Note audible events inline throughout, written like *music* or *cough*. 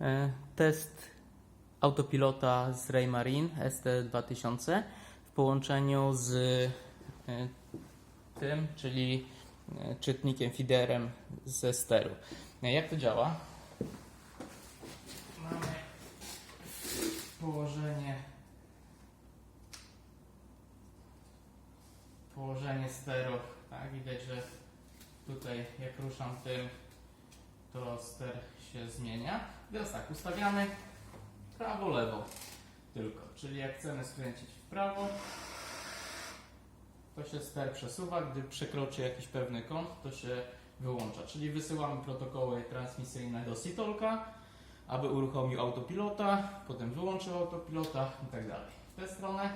E, Test autopilota z Raymarine ST2000 w połączeniu z e, tym, czyli e, czytnikiem feederem ze steru. Jak to działa? Mamy położenie położenie steru. Tak, widać, że tutaj jak ruszam tym, to ster się zmienia. Teraz tak, ustawiamy prawo, lewo tylko. Czyli jak chcemy skręcić w prawo, to się ster przesuwa. Gdy przekroczy jakiś pewny kąt, to się wyłącza. Czyli wysyłamy protokoły transmisyjne do Sitolka, aby uruchomił autopilota, potem wyłączył autopilota i tak dalej. W tę stronę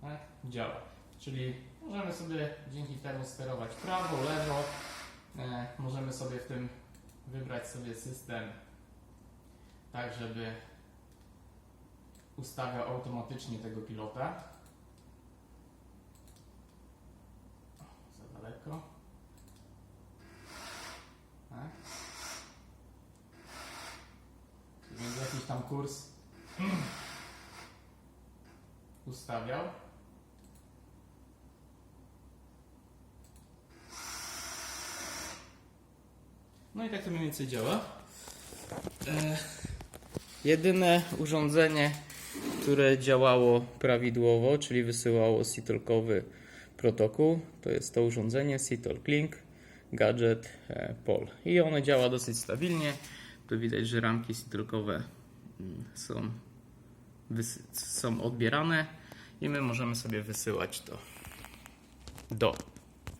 tak, działa. Czyli możemy sobie dzięki temu sterować prawo, lewo. Możemy sobie w tym wybrać sobie system tak, żeby ustawiał automatycznie tego pilota. Za daleko. Tak. Więc jakiś tam kurs *clears throat* ustawiał. No i tak to mniej więcej działa. E, jedyne urządzenie, które działało prawidłowo, czyli wysyłało Sitolkowy protokół, to jest to urządzenie Sitolk Link Gadget e, Pol. I ono działa dosyć stabilnie. Tu widać, że ramki Sitolkowe mm, są, są odbierane i my możemy sobie wysyłać to do